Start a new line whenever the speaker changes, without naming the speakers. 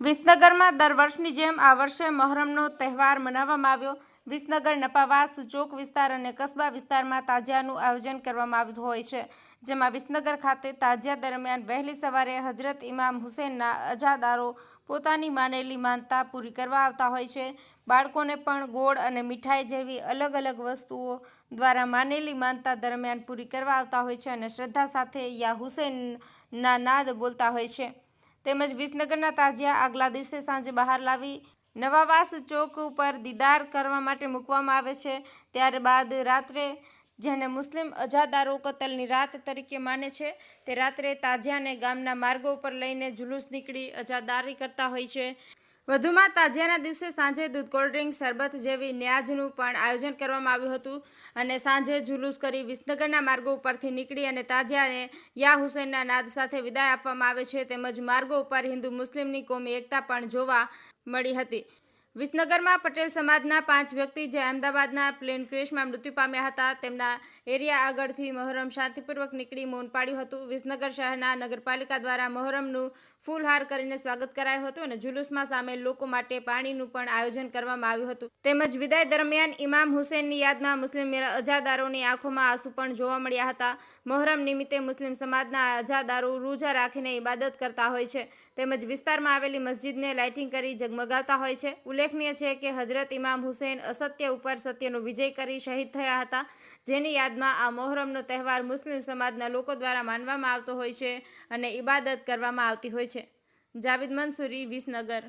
વિસનગરમાં દર વર્ષની જેમ આ વર્ષે મહોરમનો તહેવાર મનાવવામાં આવ્યો. વિસનગર નપાવાસ, ચોક વિસ્તાર અને કસ્બા વિસ્તારમાં તાજિયાનું આયોજન કરવામાં આવ્યું હોય છે, જેમાં વિસનગર ખાતે તાજિયા દરમિયાન વહેલી સવારે હજરત ઇમામ હુસેનના અજાદારો પોતાની માનેલી માનતા પૂરી કરવા આવતા હોય છે. બાળકોને પણ ગોળ અને મીઠાઈ જેવી અલગ અલગ વસ્તુઓ દ્વારા માનેલી માનતા દરમિયાન પૂરી કરવા આવતા હોય છે અને શ્રદ્ધા સાથે યા હુસેનના નાદ બોલતા હોય છે. તેમજ વિસનગરના તાજિયા આગલા દિવસે સાંજે બહાર લાવી નવાવાસ ચોક ઉપર દીદાર કરવા માટે મૂકવામાં આવે છે. ત્યારબાદ રાત્રે જેને મુસ્લિમ અજાદારો કતલની રાત તરીકે માને છે, તે રાત્રે તાજિયાને ગામના માર્ગો ઉપર લઈને જુલુસ નીકળી અજાદારી કરતા હોય છે. વધુમાં તાજિયાના દિવસે સાંજે દૂધ કોલ્ડ્રિંક શરબત જેવી ન્યાજનું પણ આયોજન કરવામાં આવ્યું હતું અને સાંજે જુલુસ કરી વિસનગરના માર્ગો ઉપરથી નીકળી અને તાજિયાને યા હુસેનના નાદ સાથે વિદાય આપવામાં આવે છે. તેમજ માર્ગો ઉપર હિન્દુ મુસ્લિમની કોમી એકતા પણ જોવા મળી હતી. વિસનગરમાં પટેલ સમાજના પાંચ વ્યક્તિ જે અમદાવાદના પ્લેન ક્રેશમાં મૃત્યુ પામ્યા હતા, તેમના એરિયા આગળથી મહોરમ શાંતિપૂર્વક નીકળી મૌન પાડ્યું હતું. વિસનગર શહેરના નગરપાલિકા દ્વારા મહોરમનું ફૂલહાર કરીને સ્વાગત કરાયું હતું અને જુલુસમાં સામેલ લોકો માટે પાણીનું પણ આયોજન કરવામાં આવ્યું હતું. તેમજ વિદાય દરમિયાન ઇમામ હુસેનની યાદમાં મુસ્લિમ અજાદારોની આંખોમાં આંસુ પણ જોવા મળ્યા હતા. મહોરમ નિમિત્તે મુસ્લિમ સમાજના અજાદારો રોજા રાખીને ઇબાદત કરતા હોય છે. તેમજ વિસ્તારમાં આવેલી મસ્જિદને લાઇટિંગ કરી ઝગમગાવતા હોય છે. ઉલ્લેખનીય છે કે હજરત ઇમામ હુસેન અસત્ય ઉપર સત્યનો વિજય કરી શહીદ થયા હતા. જેની યાદમાં આ મોહરમનો તહેવાર મુસ્લિમ સમાજના લોકો દ્વારા માનવામાં આવતો હોય છે અને ઇબાદત કરવામાં આવતી હોય છે. જાવિદ મંસૂરી, વિસનગર.